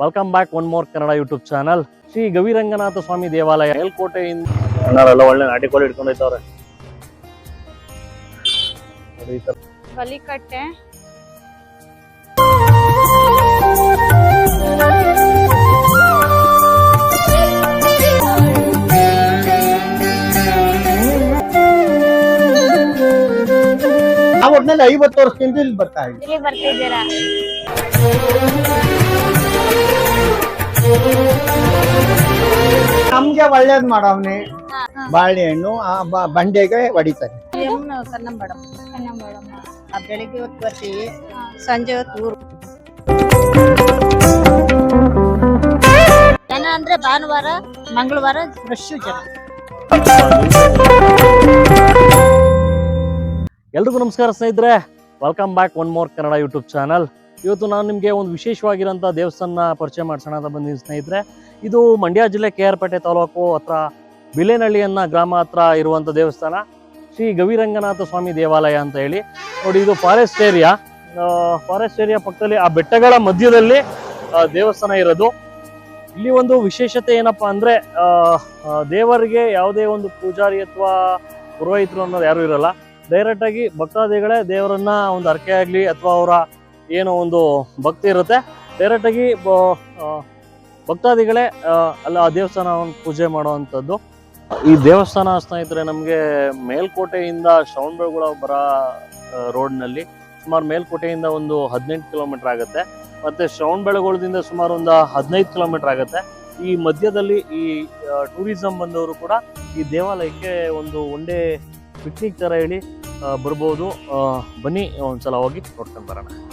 Welcome back one more Kannada YouTube channel Shri Gaviranganatha Swamy ದೇವಾಲಯ ಮೇಲ್ಕೋಟೆಯಿಂದ. ಅಣ್ಣಾರೆಲ್ಲ ಒಳ್ಳೆ ನಾಟಿ ಕೋಳಿ ಹಿಡ್ಕೊಂಡು ಹೋಯ್ತವ್ರೆ ನೋಡಿ ಈ ತರ. ಬಲಿಕಟ್ಟೆ. ಒಟ್ನಲ್ಲಿ ಐವತ್ತು ವರ್ಷದಿಂದ ಇಲ್ಲಿ ಬರ್ತಾ ಇದ್ವಿ ಇಲ್ಲಿ ಬರ್ತಿದ್ದೀರಾ ನಮ್ಗೆ ಒಳ್ಳೇದ್ ಮಾಡವ್ನೆ ಬಾಳೆಹಣ್ಣು ಆ ಬ- ಬಂಡೆಗೆ ಹೊಡಿತಾರೆ. ಬೆಳಿಗ್ಗೆ ಹೊತ್ತು ಬರ್ತೀವಿ ಸಂಜೆ ಹೊತ್ತು ಊರು. ಜನ ಅಂದ್ರೆ ಭಾನುವಾರ ಮಂಗಳವಾರ ಫ್ರೆಶ್ ಜನ. ಎಲ್ರಿಗೂ ನಮಸ್ಕಾರ ಸ್ನೇಹಿತರೆ. Welcome back one more Kannada YouTube channel ಇವತ್ತು ನಾನು ನಿಮಗೆ ಒಂದು ವಿಶೇಷವಾಗಿರೋಂಥ ದೇವಸ್ಥಾನ ಪರಿಚಯ ಮಾಡಿಸೋಣ ಅಂತ ಬಂದಿದ್ದೀನಿ ಸ್ನೇಹಿತರೆ. ಇದು ಮಂಡ್ಯ ಜಿಲ್ಲೆ ಕೆ ಆರ್ ಪೇಟೆ ತಾಲೂಕು ಹತ್ರ ಬಿಲೇನಹಳ್ಳಿ ಅನ್ನೋ ಗ್ರಾಮ ಹತ್ರ ಇರುವಂಥ ದೇವಸ್ಥಾನ. ಶ್ರೀ ಗವಿರಂಗನಾಥ ಸ್ವಾಮಿ ದೇವಾಲಯ ಅಂತ ಹೇಳಿ. ನೋಡಿ, ಇದು ಫಾರೆಸ್ಟ್ ಏರಿಯಾ ಫಾರೆಸ್ಟ್ ಏರಿಯಾ ಪಕ್ಕದಲ್ಲಿ ಆ ಬೆಟ್ಟಗಳ ಮಧ್ಯದಲ್ಲಿ ದೇವಸ್ಥಾನ ಇರೋದು. ಇಲ್ಲಿ ಒಂದು ವಿಶೇಷತೆ ಏನಪ್ಪಾ ಅಂದ್ರೆ ದೇವರಿಗೆ ಯಾವುದೇ ಒಂದು ಪೂಜಾರಿ ಅಥವಾ ಪುರೋಹಿತರು ಅನ್ನೋದು ಯಾರು ಇರಲ್ಲ. ಡೈರೆಕ್ಟ್ ಆಗಿ ಭಕ್ತಾದಿಗಳೇ ದೇವರನ್ನ ಒಂದು ಅರ್ಕೆ ಆಗಲಿ ಅಥವಾ ಅವರ ಏನೋ ಒಂದು ಭಕ್ತಿ ಇರುತ್ತೆ. ಡೈರೆಕ್ಟ್ ಆಗಿ ಬ- ಭಕ್ತಾದಿಗಳೇ ಅಲ್ಲ, ಆ ದೇವಸ್ಥಾನವನ್ನು ಪೂಜೆ ಮಾಡುವಂಥದ್ದು. ಈ ದೇವಸ್ಥಾನ ಸ್ನೇಹಿತರೆ, ನಮಗೆ ಮೇಲ್ಕೋಟೆಯಿಂದ ಶ್ರವಣಬೆಳಗೊಳ ಬರ ರೋಡ್ನಲ್ಲಿ ಸುಮಾರು ಮೇಲ್ಕೋಟೆಯಿಂದ ಒಂದು ಹದಿನೆಂಟು ಕಿಲೋಮೀಟರ್ ಆಗುತ್ತೆ. ಮತ್ತು ಶ್ರವಣಬೆಳಗೊಳದಿಂದ ಸುಮಾರು ಒಂದು ಹದಿನೈದು ಕಿಲೋಮೀಟರ್ ಆಗುತ್ತೆ. ಈ ಮಧ್ಯದಲ್ಲಿ ಈ ಟೂರಿಸಂ ಬಂದವರು ಕೂಡ ಈ ದೇವಾಲಯಕ್ಕೆ ಒಂದು ಡೇ ಪಿಕ್ನಿಕ್ ಥರ ಹೇಳಿ ಬರ್ಬೋದು. ಬನ್ನಿ ಬನ್ನಿ, ಒಂದ್ಸಲ ಹೋಗಿ ನೋಡ್ಕೊಂಡು ಬರೋಣ.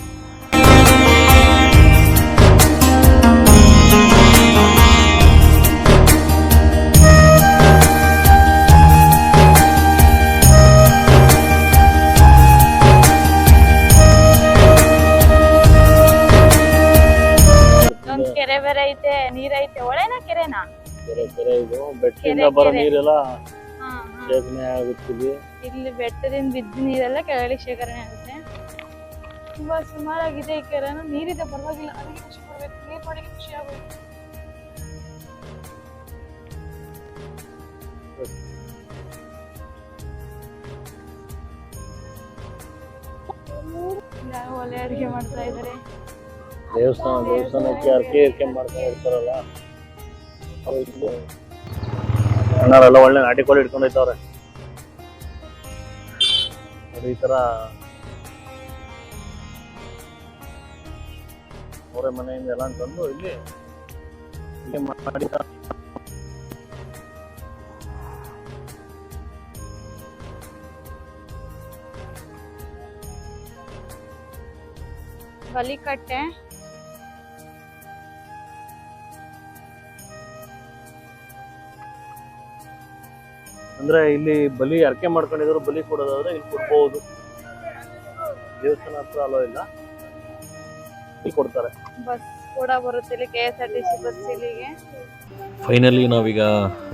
ಕೆರೆ ಐತೆ ನೀರ್ ಐತೆ ಒಳೇನ ಕೆರೆನಾ? ಕೆರೆ ಕೆರೆ ಇದು. ಬೆಟ್ಟದಿಂದ ಕೆರೆ, ಬರೋ ಕೆರೆ. ನೀರೆಲ್ಲ ಹಾ, ಹಾ. ಶೇಖರಣೆ ಆಗುತ್ತಿದೆ. ಇಲ್ಲಿ ಬೆಟ್ಟದಿಂದ ಬಿದ್ದ ನೀರೆಲ್ಲ ಕೆಳಗಡೆ ಶೇಖರಣೆ ಆಗುತ್ತೆ. ತುಂಬಾ ಸುಮಾರಾಗಿದೆ ಈ ಕೆರೆನು. ನೀರಿದೆ ಪರವಾಗಿಲ್ಲ. ಅದಕ್ಕೆ ಖುಷಿ ಪಡ್ಬೇಕು. ನೀರ್ ನೋಡಿಗೆ ಖುಷಿ ಆಗುತ್ತೆ ಯಾರೋ ಒಲೆ ಅಡಿಗೆ ಮಾಡ್ತಾ ಇದಾರೆ ದೇವಸ್ಥಾನ, ದೇವಸ್ಥಾನಕ್ಕೆ ಅರ್ಕೆ ಇರ್ಕೆ ಮಾಡ್ಕೊಂಡು ಇರ್ತಾರಲ್ಲ. ಅಣ್ಣಾರೆಲ್ಲ ಒಳ್ಳೆ ನಾಟಿ ಕೋಳಿ ಇಟ್ಕೊಂಡು ಹೋಯ್ತವ್ರೆ ನೋಡಿ ಈ ತರ. ಅವರೇ ಮನೆಯಿಂದ ಎಲ್ಲ ತಂದು ಇಲ್ಲಿ ಇಲ್ಲಿ ಮಾಡಿ ಬಲಿಕಟ್ಟೆ. ಅಂದ್ರೆ ಇಲ್ಲಿ ಬಲಿ ಅರ್ಕೆ ಮಾಡ್ಕೊಂಡಿದ್ರು ಬಲಿ ಕೊಡೋದಾದ್ರೆ ಇಲ್ಲಿ ಕೊಡ್ಬೋದು. ದೇವಸ್ಥಾನ ಹತ್ರ ಅಲೋ ಇಲ್ಲ. ಇಲ್ಲಿ ಕೊಡ್ತಾರೆ. ಬಸ್ ಕೂಡ ಬರುತ್ತೆ ಇಲ್ಲಿ K S R T C bus ಇಲ್ಲಿಗೆ. ಫೈನಲಿ ನಾವೀಗ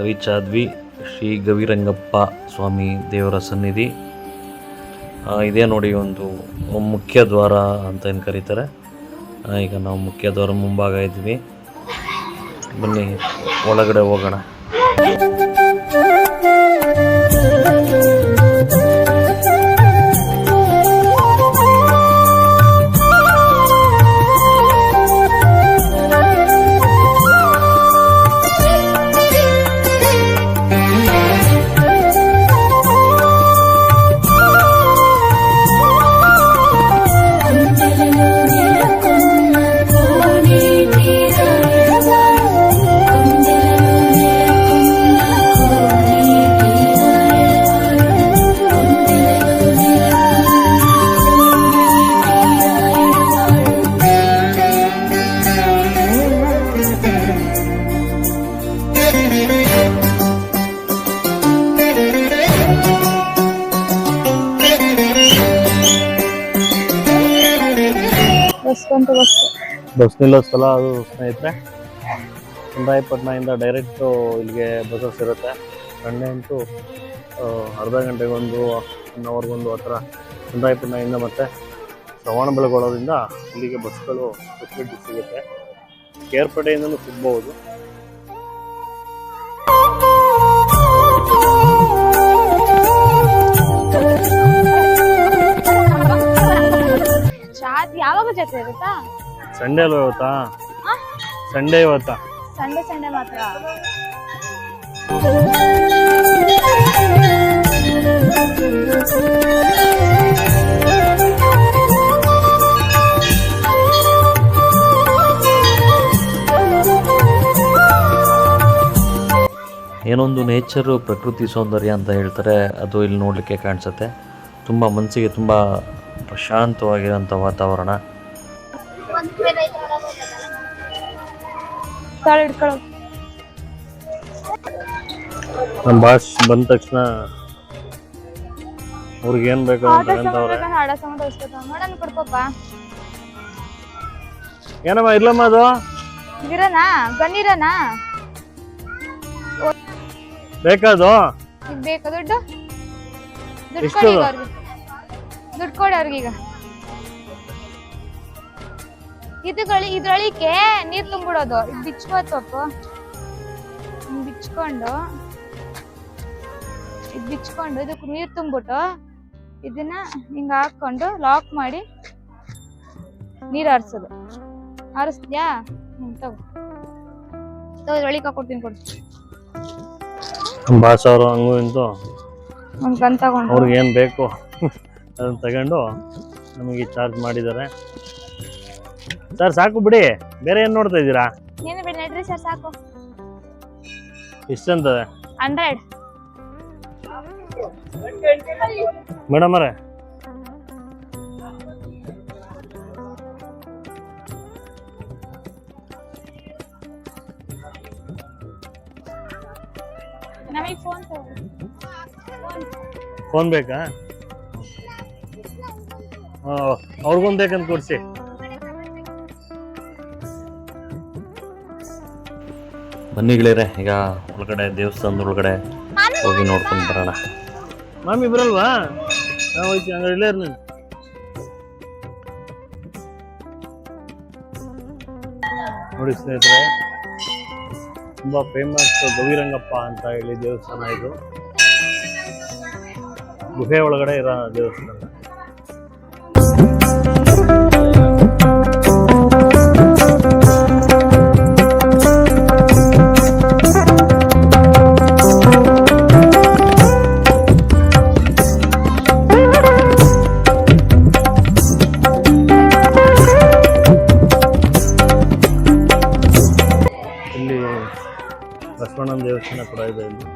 ರೀಚ್ ಆದ್ವಿ ಶ್ರೀ ಗವಿರಂಗಪ್ಪ ಸ್ವಾಮಿ ದೇವರ ಸನ್ನಿಧಿ. ಇದೇ ನೋಡಿ ಒಂದು ಮುಖ್ಯ ದ್ವಾರ ಅಂತ ಏನು ಕರೀತಾರೆ. ಈಗ ನಾವು ಮುಖ್ಯ ದ್ವಾರ ಮುಂಭಾಗ ಇದ್ವಿ ಬನ್ನಿ ಒಳಗಡೆ ಹೋಗೋಣ. ಬಸ್ ನಿಲ್ಲೋ ಸ್ಥಳ ಅದು ಸ್ನೇಹಿತರೆ. ಚಂದ್ರಾಯಪಟ್ಟಣದಿಂದ ಡೈರೆಕ್ಟು ಇಲ್ಲಿಗೆ ಬಸ್ಸಸ್ ಇರುತ್ತೆ. ಸಂಡೆ ಅಂತೂ ಅರ್ಧ ಗಂಟೆಗೊಂದು ಒನ್ ಅವರ್ಗೊಂದು ಆ ಥರ ಚಂದ್ರಾಯಪಟ್ಟಣದಿಂದ ಮತ್ತು ಶ್ರವಣ ಬೆಳಗೊಳ್ಳೋದ್ರಿಂದ ಇಲ್ಲಿಗೆ ಬಸ್ಗಳು ಫೆಸಿಲಿಟಿ ಸಿಗುತ್ತೆ. ಕೇರ್ಪೇಟೆಯಿಂದನೂ ಸಿಗ್ಬೋದು. ಯಾವಾಗ ಜೊತೆ ಇರುತ್ತಾ? ಸಂಡೇ ಅಲ್ವಾ ಇವತ್ತಾ? ಆ? ಸಂಡೇ ಇವತ್ತಾ. ಸಂಡೇ ಸಂಡೇ ಮಾತ್ರ. ಏನೊಂದು ನೇಚರು ಪ್ರಕೃತಿ ಸೌಂದರ್ಯ ಅಂತ ಹೇಳ್ತಾರೆ ಅದು ಇಲ್ಲಿ ನೋಡಲಿಕ್ಕೆ ಕಾಣಿಸುತ್ತೆ. ತುಂಬ ಮನಸ್ಸಿಗೆ ತುಂಬ ಪ್ರಶಾಂತವಾಗಿರೋಂಥ ವಾತಾವರಣ. ತಾಳು ಹಿಡ್ಕೊಳ್ಳೋ ನಮ್ಮ ಬಾಸ್ ಬಂದ ತಕ್ಷಣ ಅವ್ರಿಗೆ ಏನ್ ಬೇಕು ಅಂತ ಏನಮ್ಮ ಇರ್ಲಮ್ಮ ಅದು? ಇದಿರನ ಗಣ್ಣಿರನ ಬೇಕಾದು? ಈಗ ಬೇಕಾ ದುಡ್ಡು? ದುಡ್ಡು? ಕೊಡಿ ಅವ್ರಿಗೆ. ದುಡ್ಡು ಕೊಡಿ ಅವ್ರಿಗೀಗ ಇದುಗಳಿ ಇದ್ರೊಳಿಕೆ ನೀರ್ ತುಂಬಿಡೋದು. ಇದು ಬಿಚ್ಕೋತಪ್ಪ ಹಿಂಗ್ ಬಿಚ್ಕೊಂಡು ಇದು ಬಿಚ್ಕೊಂಡು ಇದಕ್ಕೆ ನೀರ್ ತುಂಬಿಟ್ಟು ಇದನ್ನ ಹಿಂಗ ಹಾಕೊಂಡು ಲಾಕ್ ಮಾಡಿ ನೀರ್ ಹರಿಸೋದು ಹರಿಸ್ತೀಯಾ ಹ್ಮ್ ತಗೋ. ತಗೋ ಇದ್ರೊಳಿಗೆ ಹಾಕೊಡ್ತೀನಿ ಕೊಡು. ಹಂಗು ಇಂತು. ತಗೊಂಡು. ಅವ್ರಿಗೆ ಏನ್ ಬೇಕು? ಅದನ್ನ ತಗೊಂಡು ನಮಗೆ ಚಾರ್ಜ್ ಮಾಡಿದ್ದಾರೆ. ಸರ್ ಸಾಕು ಬಿಡಿ. ಬೇರೆ ಏನ್ ನೋಡ್ತಾ ಇದ್ದೀರಾ? ಏನು ಬಿಡಿ ನಡ್ರಿ ಸರ್ ಸಾಕು. ಇಷ್ಟಂತ ಹಂಡ್ರೆಡ್ ಮೇಡಮ್ ಅವರೇ. ನಮಗೆ ಫೋನ್ ಫೋನ್ ಬೇಕಾ? ಅವ್ರಿಗೊಂದು ಬೇಕಂತ ಕೊಡ್ಸಿ. ಬನ್ನಿ ಗೆಳೆಯರೆ, ಈಗ ಒಳಗಡೆ ದೇವಸ್ಥಾನದ ಒಳಗಡೆ ಹೋಗಿ ನೋಡ್ಕೊಂಡು ಬರೋಣ. ಮಾಮಿ ಬರಲ್ವಾ? ನಾವು ಹೋಯ್ತು ಹಂಗಾರೆ ಇಲ್ಲೇ ನೋಡಿ ಸ್ನೇಹಿತರೆ, ತುಂಬ ಫೇಮಸ್ ಗವಿರಂಗಪ್ಪ ಅಂತ ಹೇಳಿ ದೇವಸ್ಥಾನ ಇದು. ಗುಹೆ ಒಳಗಡೆ ಇರೋ ದೇವಸ್ಥಾನ. ಬಸವಣ್ಣನ ದೇವಸ್ಥಾನ ಕೂಡ ಇದೆ ಇಲ್ಲಿ.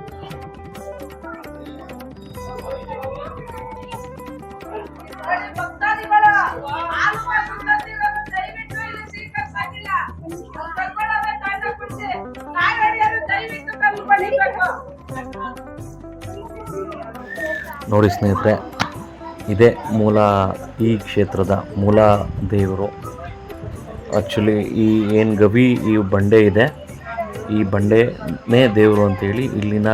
ನೋಡಿ ಸ್ನೇಹಿತರೆ, ಇದೇ ಮೂಲ ಈ ಕ್ಷೇತ್ರದ ಮೂಲ ದೇವರು. ಆ್ಯಕ್ಚುಲಿ ಈ ಏನು ಗವಿ, ಈ ಬಂಡೆ ಇದೆ. ಈ ಬಂಡೆನೇ ದೇವರು ಅಂತೇಳಿ ಇಲ್ಲಿನ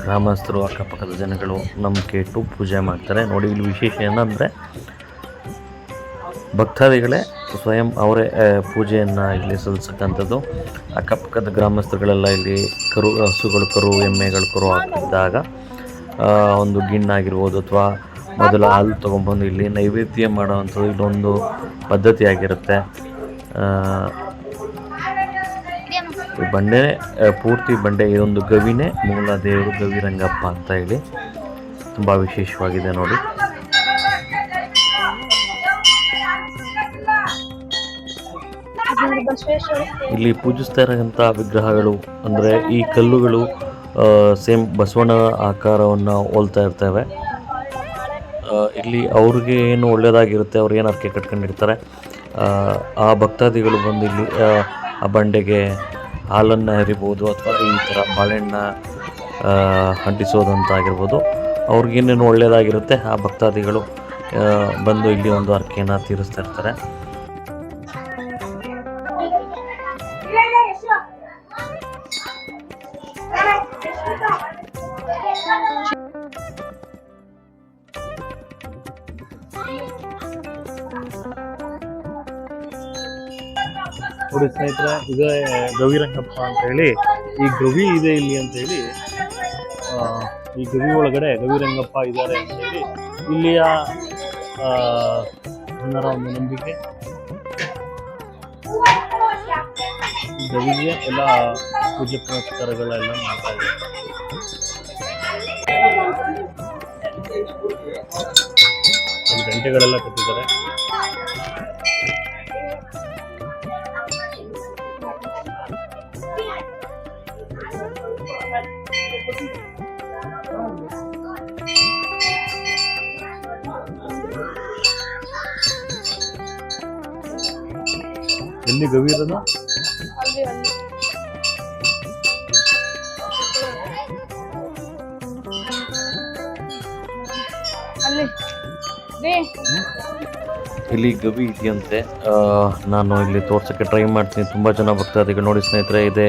ಗ್ರಾಮಸ್ಥರು ಅಕ್ಕಪಕ್ಕದ ಜನಗಳು ನಂಬಿಕೆ ಇಟ್ಟು ಪೂಜೆ ಮಾಡ್ತಾರೆ. ನೋಡಿ ಇಲ್ಲಿ ವಿಶೇಷ ಏನಂದರೆ ಭಕ್ತಾದಿಗಳೇ ಸ್ವಯಂ ಅವರೇ ಪೂಜೆಯನ್ನು ಇಲ್ಲಿ ಸಲ್ಲಿಸಕ್ಕಂಥದ್ದು ಅಕ್ಕಪಕ್ಕದ ಗ್ರಾಮಸ್ಥರುಗಳೆಲ್ಲ ಇಲ್ಲಿ ಕರು ಹಸುಗಳು ಕರು ಎಮ್ಮೆಗಳು ಕರು ಹಾಕಿದ್ದಾಗ ಒಂದು ಗಿಣ್ಣಾಗಿರ್ಬೋದು ಅಥವಾ ಮೊದಲು ಹಾಲು ತೊಗೊಂಬಂದು ಇಲ್ಲಿ ನೈವೇದ್ಯ ಮಾಡೋವಂಥದ್ದು ಇಲ್ಲೊಂದು ಪದ್ಧತಿ ಆಗಿರುತ್ತೆ ಆ, ಈ ಬಂಡೆ ಪೂರ್ತಿ ಬಂಡೆ ಇದೊಂದು ಗವಿನೇ ಮೂಲ ದೇವರು ಗವಿರಂಗಪ್ಪ ಅಂತ ಹೇಳಿ ತುಂಬ ವಿಶೇಷವಾಗಿದೆ ನೋಡಿ. ಇಲ್ಲಿ ಪೂಜಿಸ್ತಾ ಇರೋಂಥ ವಿಗ್ರಹಗಳು ಅಂದರೆ ಈ ಕಲ್ಲುಗಳು ಸೇಮ್ ಬಸವಣ್ಣ ಆಕಾರವನ್ನು ಹೋಲ್ತಾ ಇರ್ತವೆ. ಇಲ್ಲಿ ಅವ್ರಿಗೆ ಏನು ಒಳ್ಳೆಯದಾಗಿರುತ್ತೆ ಅವ್ರು ಏನು ಅರ್ಕೆ ಕಟ್ಕೊಂಡಿರ್ತಾರೆ ಆ, ಭಕ್ತಾದಿಗಳು ಬಂದು ಇಲ್ಲಿ ಆ ಬಂಡೆಗೆ ಹಾಲನ್ನು ಹರಿಬೋದು ಅಥವಾ ಈ ಥರ ಬಾಳೆಹಣ್ಣ ಅಂಟಿಸೋದಂತಾಗಿರ್ಬೋದು. ಅವ್ರಿಗೇನೇನು ಒಳ್ಳೆಯದಾಗಿರುತ್ತೆ ಆ ಭಕ್ತಾದಿಗಳು ಬಂದು ಇಲ್ಲಿ ಒಂದು ಹರಕೆಯನ್ನು ತೀರಿಸ್ತಾ ಇರ್ತಾರೆ. ನೋಡಿ ಸ್ನೇಹಿತರೆ, ಇದೇ ಗವಿರಂಗಪ್ಪ ಅಂತ ಹೇಳಿ. ಈ ಗವಿ ಇದೆ ಇಲ್ಲಿ ಅಂತ ಹೇಳಿ ಈ ಗವಿ ಒಳಗಡೆ ಗವಿರಂಗಪ್ಪ ಇದ್ದಾರೆ ಅಂತ ಹೇಳಿ ಇಲ್ಲಿಯ ಜನರ ಒಂದು ನಂಬಿಕೆ. ಗವಿಗೆ ಎಲ್ಲ ಪೂಜೆ ಪುನಸ್ಕಾರಗಳೆಲ್ಲ ಮಾಡ್ತಾ ಇಲ್ಲಿ ಗಂಟೆಗಳೆಲ್ಲ ಕಟ್ಟಿದ್ದಾರೆ. ಎಲ್ಲಿ ಗವಿ ಇರೋದು ಅಲ್ಲಿ. ಅಲ್ಲಿ ಅಲ್ಲಿ ಇಲ್ಲಿ ಗವಿ ಇದೆಯಂತೆ. ನಾನು ಇಲ್ಲಿ ತೋರ್ಸಕ್ಕೆ ಟ್ರೈ ಮಾಡ್ತೀನಿ. ತುಂಬ ಜನ ಭಕ್ತಾದಿಗಳು ನೋಡಿ ಸ್ನೇಹಿತರೆ ಇದೆ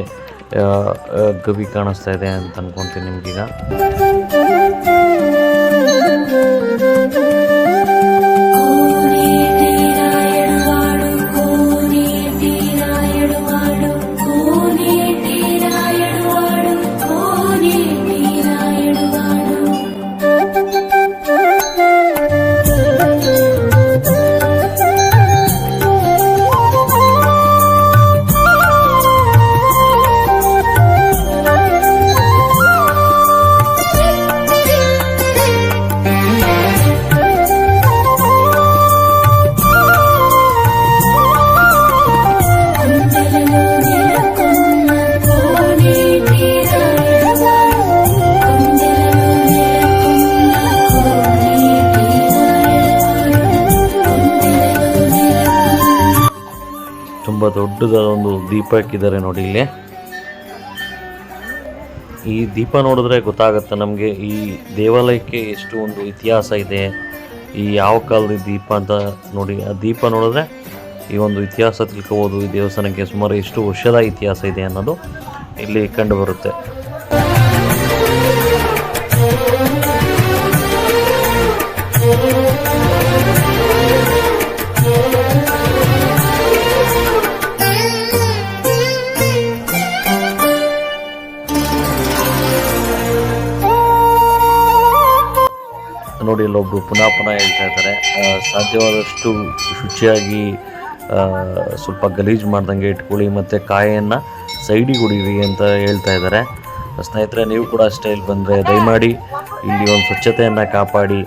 ಗವಿ ಕಾಣಿಸ್ತಾ ಇದೆ ಅಂತ ಅನ್ಕೊಂತೀನಿ ನಿಮ್ಗೀಗ. ದೊಡ್ಡದಾದ ಒಂದು ದೀಪ ಇಕ್ಕಿದ್ದಾರೆ ನೋಡಿ ಇಲ್ಲಿ. ಈ ದೀಪ ನೋಡಿದ್ರೆ ಗೊತ್ತಾಗುತ್ತೆ ನಮಗೆ ಈ ದೇವಾಲಯಕ್ಕೆ ಎಷ್ಟು ಒಂದು ಇತಿಹಾಸ ಇದೆ, ಈ ಯಾವ ಕಾಲದ ದೀಪ ಅಂತ ನೋಡಿ. ಆ ದೀಪ ನೋಡಿದ್ರೆ ಈ ಒಂದು ಇತಿಹಾಸ ತಿಳ್ಕೋಬೋದು. ಈ ದೇವಸ್ಥಾನಕ್ಕೆ ಸುಮಾರು ಎಷ್ಟು ವರ್ಷದ ಇತಿಹಾಸ ಇದೆ ಅನ್ನೋದು ಇಲ್ಲಿ ಕಂಡು ನೋಡಿ ಇಲ್ಲೊಬ್ರು ಪುನಃ ಪುನಃ ಹೇಳ್ತಾ ಇದ್ದಾರೆ. ಸಾಧ್ಯವಾದಷ್ಟು ಶುಚಿಯಾಗಿ ಸ್ವಲ್ಪ ಗಲೀಜು ಮಾಡ್ದಂಗೆ ಇಟ್ಕೊಳ್ಳಿ, ಮತ್ತು ಕಾಯನ್ನು ಸೈಡಿಗೆ ಹೊಡೀರಿ ಅಂತ ಹೇಳ್ತಾ ಇದ್ದಾರೆ. ಸ್ನೇಹಿತರೆ, ನೀವು ಕೂಡ ಅಷ್ಟೇ ಇಲ್ಲಿ ಬಂದರೆ ದಯಮಾಡಿ ಇಲ್ಲಿ ಒಂದು ಸ್ವಚ್ಛತೆಯನ್ನು ಕಾಪಾಡಿ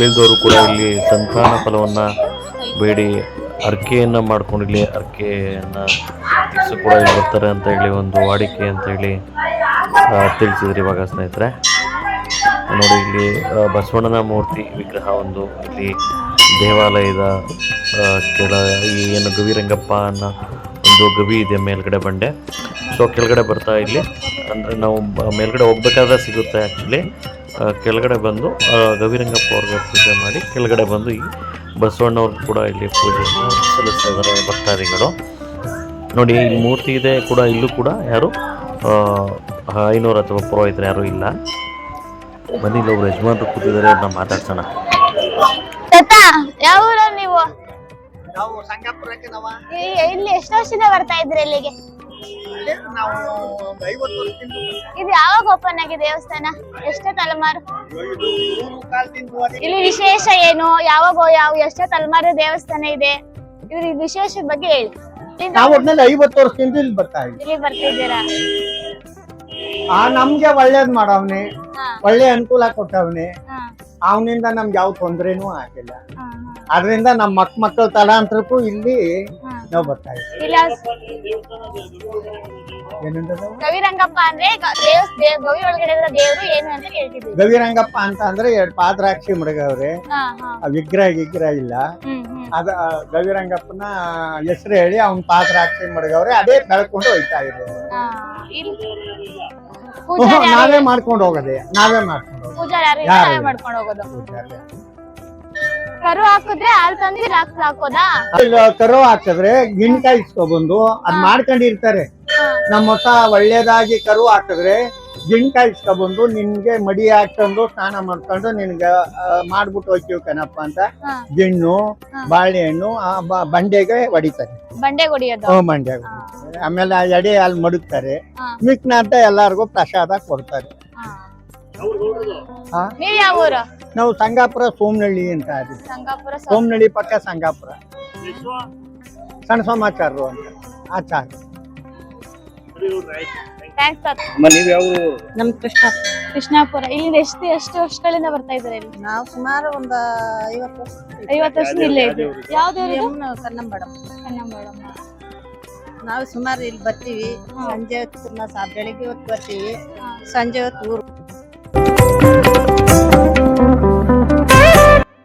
ಮಕ್ಕಳಿಲ್ದವರು ಕೂಡ ಇಲ್ಲಿ ಸಂತಾನ ಫಲವನ್ನು ಬೇಡಿ, ಅರ್ಕೆಯನ್ನು ಮಾಡ್ಕೊಂಡು ಇಲ್ಲಿ ಅರ್ಕೆಯನ್ನು ಕೂಡ ಇಲ್ಲಿ ಬರ್ತಾರೆ ಅಂತ ಹೇಳಿ ಒಂದು ವಾಡಿಕೆ ಅಂತ ಹೇಳಿ ತಿಳಿಸಿದ್ರು ಇವಾಗ ಸ್ನೇಹಿತರೆ. ನೋಡಿ ಇಲ್ಲಿ ಬಸವಣ್ಣನ ಮೂರ್ತಿ ವಿಗ್ರಹ ಒಂದು ಇಲ್ಲಿ ದೇವಾಲಯದ ಕೆಳ ಈ ಏನು ಗವಿರಂಗಪ್ಪ ಅನ್ನೋ ಒಂದು ಗವಿ ಇದೆ ಮೇಲ್ಗಡೆ ಬಂಡೆ. ಸೊ ಕೆಳಗಡೆ ಬರ್ತಾ ಇಲ್ಲಿ. ಅಂದರೆ ನಾವು ಮೇಲ್ಗಡೆ ಹೋಗ್ಬೇಕಾದ್ರೆ ಸಿಗುತ್ತೆ ಆ್ಯಕ್ಚುಲಿ ಕೆಳಗಡೆ ಬಂದು ಗವಿರಂಗಪ್ಪ ಅವ್ರಿಗೆ ಪೂಜೆ ಮಾಡಿ ಕೆಳಗಡೆ ಬಂದು ಈ ಬಸವಣ್ಣವ್ರು ಕೂಡ ಇಲ್ಲಿ ಪೂಜೆಯನ್ನು ಸಲ್ಲಿಸ್ತಾ ಇದ್ದಾರೆ ಭಕ್ತಾದಿಗಳು. ನೋಡಿ ಈ ಮೂರ್ತಿ ಇದೆ ಕೂಡ ಇಲ್ಲೂ ಕೂಡ ಯಾರು ಆ, ಐನೂರು ಅಥವಾ ಪುರೋಹಿತರು ಯಾರು ಇಲ್ಲ. ಬನ್ನಿ ಇಲ್ಲಿ ಒಬ್ರು ಯಜಮಾನ್ರು ಕೂತಿದ್ದಾರೆ ಅವ್ರನ್ನ ಮಾತಾಡ್ಸೋಣ. ಯಾವ ನೀವು? ನಾವು ಸಂಗಾಪುರಕ್ಕೆ ನಾವು. ಈ- ಇಲ್ಲಿ ಎಷ್ಟು ವರ್ಷದಿಂದ ಬರ್ತಾ ಇದ್ರಿ ಇಲ್ಲಿಗೆ? ನಾವು ಒಂದು ಐವತ್ತು ವರ್ಷದಿಂದ ಇದು ಯಾವಾಗ ಓಪನ್ ಆಗಿದೆ ದೇವಸ್ಥಾನ? ಎಷ್ಟೇ ತಲೆಮಾರು? ಮೂರು ಕಾಲದಿಂದ ಹೋಗಿ ಇಲ್ಲಿ ವಿಶೇಷ ಏನು? ಯಾವಾಗ ಯಾವ ಎಷ್ಟೇ ತಲೆಮಾರು ದೇವಸ್ಥಾನ ಇದೆ? ಇದ್ರ ವಿಶೇಷ ಬಗ್ಗೆ ಹೇಳಿ. ಇಲ್ಲಿ ನಾವು ಒಟ್ನಲ್ಲಿ ಐವತ್ತು ವರ್ಷದಿಂದ ಇಲ್ಲಿ ಬರ್ತಾ ಇದ್ವಿ ಇಲ್ಲಿ ಬರ್ತಿದ್ದೀರಾ? ಆ ನಮ್ಗೆ ಒಳ್ಳೇದ್ ಮಾಡವ್ನೆ. ಹಾ. ಒಳ್ಳೆ ಅನುಕೂಲ ಕೊಟ್ಟವ್ನೆ. ಹಾ. ಅವನಿಂದ ನಮ್ಗೆ ಯಾವ ತೊಂದ್ರೆನೂ ಆಗಿಲ್ಲ. ಅದರಿಂದ ನಮ್ಮ ಮಕ್ ಮಕ್ಕಳ ತಲಾಂತರಕ್ಕೂ ಇಲ್ಲಿ. ನಾವು ಬರ್ತಾ ಇದ್ದೀವಿ. ಇಲ್ಲ ಏನಂದ್ರೆ ಗವಿರಂಗಪ್ಪ ಅಂದ್ರೆ ದೇವ್ ಗವಿ ಒಳಗಡೆ ಇರೋ ದೇವ್ರು ಏನು ಅಂತ ಕೇಳ್ತಿದ್ವಿ ಗವಿರಂಗಪ್ಪ ಅಂತ ಅಂದ್ರೆ ಎರಡು ಪಾದ್ರಾಕ್ಷಿ ಮಡಗವ್ರೆ ಹಾ ಹಾ. ಆ ವಿಗ್ರಹ ಗಿಗ್ರಹ ಇಲ್ಲ. ಹ್ಮ್ ಹ್ಮ್. ಅದ ಗವಿರಂಗಪ್ಪನ ಹೆಸರು ಹೇಳಿ ಅವ್ನ ಪಾದ್ರಾಕ್ಷಿ ಮಡಗವ್ರೆ ಅದೇ ಬೆಳ್ಕೊಂಡು ಹೋಯ್ತಾ ಇರೋದು. ಹಾ, ಇಲ್ಲಿ ಪೂಜಾರಿ ಯಾರು- ನಾವೇ ಮಾಡ್ಕೊಂಡು ಹೋಗೋದೆ? ನಾವೇ ಮಾಡ್ಕೊಂಡು ಹೋಗೋದು? ಪೂಜಾರಿ ಯಾರು ಇಲ್ಲ, ಯಾರು ನಾವೇ ಇಲ್ಲ. ಮಾಡ್ಕೊಂಡು ಹೋಗೋದು. ಪೂಜಾರಿ. ಕರು ಹಾಕಿದ್ರೆ ಹಾಲ್ ಹಾಕೋದಾ? ಕರು ಹಾಕಿದ್ರೆ ಇಸ್ಕೊಬಂದು ಅದ್ ಮಾಡ್ಕೊಂಡಿರ್ತಾರೆ. ನಮ್ಮ ಹೊಸ ಒಳ್ಳೇದಾಗಿ ಕರು ಹಾಕಿದ್ರೆ ಗಿಣ್ಕಾಯಿ ಇಸ್ಕೊಬಂದು ನಿನ್ಗೆ ಮಡಿ ಹಾಕೊಂಡು ಸ್ನಾನ ಮಾಡ್ಕೊಂಡು ನಿನ್ಗೆ ಮಾಡ್ಬಿಟ್ಟು ಹೋಗ್ತೀವಿ ಕಣಪ್ಪ ಅಂತ. ಗಿಣ್ಣು. ಬಾಳೆಹಣ್ಣು ಆ ಬ- ಬಂಡೆಗೆ ಹೊಡಿತಾರೆ. ಬಂಡೆ ಹೊಡಿಯೋದು. ಹ್ಮ್, ಮಂಡ್ಯ ಆಮೇಲೆ ಆ ಎಡೆ ಅಲ್ಲಿ ಮಡುಕ್ತಾರೆ ಹಾ. ಮಿಕ್ನ ಅಂತ ಎಲ್ಲಾರ್ಗು ಪ್ರಸಾದ ಕೊಡ್ತಾರೆ. ಹಾ. ಹಾ? ನೀವ್ ಯಾವ ಊರು? ನಾವು ಸಂಗಾಪುರ ಸೋಮನಳ್ಳಿ ಅಂತ ಇದೆ ಸಂಗಾಪುರ ಸೌ- ಸೋಮನಹಳ್ಳಿ ಪಕ್ಕ ಸಂಗಾಪುರ. ಸಣ್ಣ ಸೋಮಾಚಾರರು ಅಂತ. ಆಚಾರ. Thanks ತಾತ. ನೀವು ಯಾವ ನಮ್ ಕೃಷ್ಣ ಕೃಷ್ಣಾಪುರ. ಇಲ್ಲಿ ಎಷ್ಟು ಎಷ್ಟು ವರ್ಷಗಳಿಂದ ಬರ್ತಾ ಇದ್ದಾರೆ ಇಲ್ಲಿ? ನಾವು ಸುಮಾರು ಒಂದ್ ಐವತ್ತು ವರ್ಷ. ಐವತ್ತು ವರ್ಷ ಇಲ್ಲೇ ಇದ್ದೀವಿ ಯಾವ್ದು ಯಮುನ ಕನ್ನಂಬಾಡಂ ಕನ್ನಂಬಾಡಮ್ಮ ನಾವು ಸುಮಾರು ಇಲ್ಲಿ ಬರ್ತೀವಿ. ಸಂಜೆ ಹೊತ್ತು ಪುನಃ ಸಾ ಬೆಳಿಗ್ಗೆ ಹೊತ್ತು ಬರ್ತೀವಿ. ಸಂಜೆ ಹೊತ್ತು ಊರು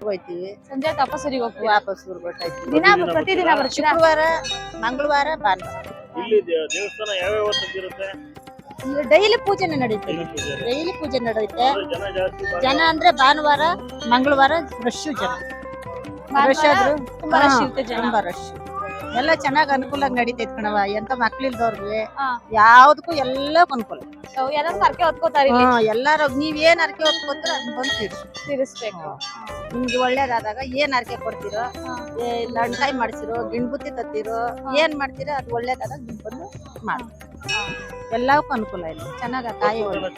ಹೋಗ್ತೀವಿ. ಸಂಜೆ ತಪಸ್ಸರಿಗೆ ಹೋಗ್ತೀವಿ ವಾಪಸ್ ಊರು ದಿನ ಪ್ರತಿದಿನ ಬರ್ತೀರಾ? ಶುಕ್ರವಾರ ಮಂಗಳವಾರ ಭಾನುವಾರ. ಇಲ್ಲಿ ದೇವಸ್ಥಾನ ಯಾವ್ಯಾವ ಇರುತ್ತೆ? ಡೈಲಿ ಪೂಜೆನೆ ನಡೆಯುತ್ತೆ ಡೈಲಿ ಪೂಜೆ ನಡೆಯುತ್ತೆ ಜನ ಅಂದ್ರೆ ಭಾನುವಾರ ಮಂಗಳವಾರ ರಶ್ ಜನ. ರಶ್ ಆದ್ರೂ ತುಂಬಾ rush ಇರುತ್ತೆ ಜನ. ತುಂಬಾ ರಶ್ ಎಲ್ಲ ಚೆನ್ನಾಗ್ ಅನುಕೂಲ ನಡೀತೈತ್ ಕಣವ ಎಂತ ಮಕ್ಳಿಲ್ದವ್ರಿಗೆ ಹಾ. ಯಾವ್ದಕ್ಕೂ ಎಲ್ಲ ಅನುಕೂಲ. So, ಯಾರಾದ್ರೂ ಹರಕೆ ಹೊತ್ಕೋತಾರೆ ಇಲ್ಲಿ? ಹಾ, ಎಲ್ಲಾರು ನೀವ್ ಏನ್ ಅರ್ಕೆ ಹೊತ್ಕೋತೀರ ಅದ್ ಬಂದು ತೀರ್ಸು. ತೀರಿಸ್ಬೇಕು. ನಿಮ್ಗೆ ಒಳ್ಳೇದಾದಾಗ ಏನ್ ಅರ್ಕೆ ಕೊಡ್ತೀರೋ ಏ ಲಂಡಾಯಿ ಮಾಡ್ಸಿರೋ ಗಿಣ್ಬುತ್ತಿ ತತ್ತಿರೋ ಏನ್ ಮಾಡ್ತೀರೋ ಅದು ಒಳ್ಳೇದಾದಾಗ ನಿಮ್ ಬಂದು ಮಾಡಿ. ಎಲ್ಲಕ್ಕೂ ಅನುಕೂಲ ಇಲ್ಲ. ಚೆನ್ನಾಗ ಕಾಯಿ ಒಳ್ಳೆ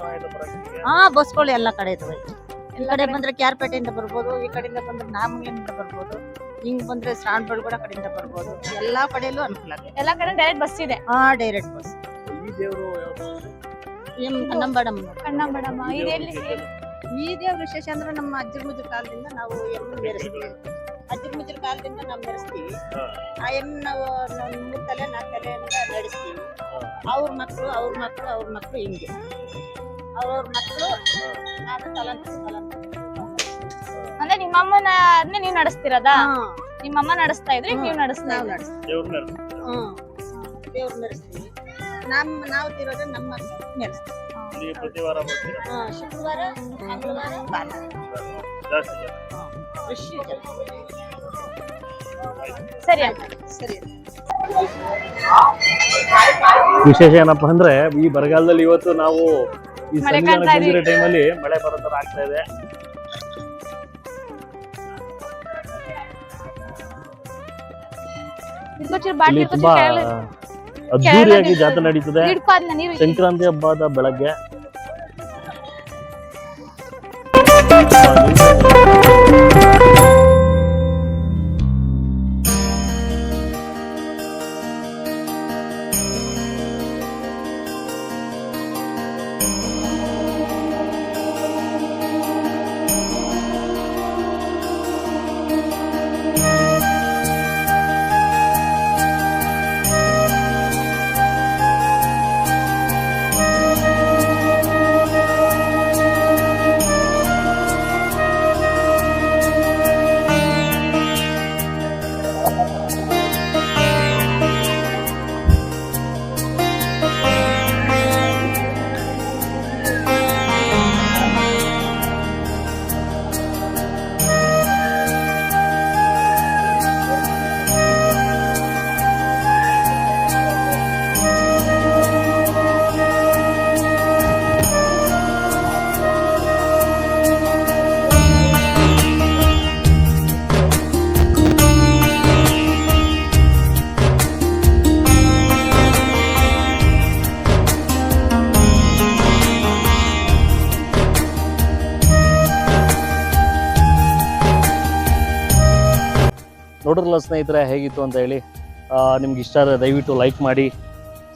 ಹಾ ಬಸ್ಗಳು ಎಲ್ಲ ಕಡೆ ಇದಾವೆ. ಈ ಕಡೆ ಬಂದ್ರೆ ಕ್ಯಾರ್ಪೇಟೆಯಿಂದ ಬರ್ಬೋದು ಈ ಕಡೆಯಿಂದ ಬಂದ್ರೆ ನಾಮಂಗ್ಲಿಂದ ಬರ್ಬೋದು. ಹಿಂಗ್ ಬಂದ್ರೆ ಶ್ರಾವಣ ಕೂಡ ಕಡೆಯಿಂದ ಬರ್ಬೋದು. ಎಲ್ಲಾ ಕಡೆಯಲ್ಲೂ ಅನುಕೂಲ ಆಗುತ್ತೆ. ಎಲ್ಲಾ ಕಡೆ ಡೈರೆಕ್ಟ್ ಬಸ್ ಇದೆ? ಹಾ ಡೈರೆಕ್ಟ್ ಬಸ್ ಈ ದೇವರು ಈ ವಿಶೇಷ? ಅಂದ್ರೆ ನಮ್ಮ ಅಜ್ಜರ ಮುಜ್ಜರ ಕಾಲದಿಂದ ನಾವು ಎಮ್ಮೆ ಬೆರೆಸ್ತೀವಿ. ಅಜ್ಜರ ಮುಜ್ಜರ ಕಾಲದಿಂದ ನಾವು ಬೆರೆಸ್ತೀವಿ. ಆ ಎಮ್ಮೆ ನಾವು ಮೂರು ಮೂರ್ ತಲೆ ನಾಲ್ಕು ತಲೆ ನಡೆಸ್ತೀವಿ. ಅವ್ರ ಮಕ್ಕಳು ಅವ್ರ ಮಕ್ಕಳು ಅವ್ರ ಮಕ್ಕಳು ಹಿಂಗೆ. ಅವ್ರವ್ರ ಮಕ್ಕಳು ನಾನು ತಲಂತ ತಲಂತ. ನಿಮ್ಮಮ್ಮನ ಅದನ್ನೇ ನೀವ್ ನಡೆಸ್ತಿರೋದಾ? ನಿಮ್ಮಮ್ಮ ನಡೆಸ್ತಾ ಇದ್ರೆ. ನೀವ್ ನಡೆಸ್ತಾ ನಾವು ಇದ್ರಿ. ನಡೆಸ್ತೀವಿ. ಹ್ಮ್ ದೇವ್ರ ಮೆರೆಸ್ತೀವಿ ನಮ್ಮ ನಾವು ತಿರೋದ್ರೆ ನಮ್ಮ ನಡೆಸ್ತೀವಿ ಪ್ರತಿ ವಾರ ಬರ್ತೀರಾ? ಹಾ, ಶುಕ್ರವಾರ ಮಂಗಳವಾರ ಭಾನುವಾರ ಜಾಸ್ತಿ ಜನ. ಖುಷಿ ಸರಿ ಅಣ್ಣ ಸರಿ. ವಿಶೇಷ ಏನಪ್ಪ ಅಂದ್ರೆ ಈ ಬರಗಾಲದಲ್ಲಿ ಇವತ್ತು ನಾವು ಈ ಸಂಜೆ ಸಂವಿಧಾನ ಕಾಣ್ತಾ ಟೈಮಲ್ಲಿ ಮಳೆ ಬರೋ ತರ ಆಗ್ತಾ ಇದೆ. ಇಲ್ಲಿ ತುಂಬಾ ಅದ್ದೂರಿಯಾಗಿ ಜಾತ್ರೆ ನಡೀತದೆ. ಸಂಕ್ರಾಂತಿ ಹಬ್ಬದ ಬೆಳಗ್ಗೆ. ನೋಡಿದ್ರಲ್ಲ ಸ್ನೇಹಿತರೆ ಹೇಗಿತ್ತು ಅಂತ ಹೇಳಿ ನಿಮ್ಗೆ ಇಷ್ಟ ಆದರೆ ದಯವಿಟ್ಟು ಲೈಕ್ ಮಾಡಿ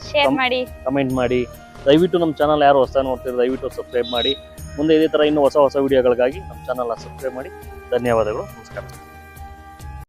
ಶೇರ್ ಮಾಡಿ. ಕಮೆಂಟ್ ಮಾಡಿ. ದಯವಿಟ್ಟು ನಮ್ಮ ಚಾನಲ್ ಯಾರು ಹೊಸ ನೋಡ್ತೀರಿ ದಯವಿಟ್ಟು ಸಬ್ಸ್ಕ್ರೈಬ್ ಮಾಡಿ. ಮುಂದೆ ಇದೇ ಥರ ಇನ್ನೂ ಹೊಸ ಹೊಸ ವಿಡಿಯೋಗಳಿಗಾಗಿ ನಮ್ಮ ಚಾನಲ್ನ ಸಬ್ಸ್ಕ್ರೈಬ್ ಮಾಡಿ. ಧನ್ಯವಾದಗಳು. ನಮಸ್ಕಾರ.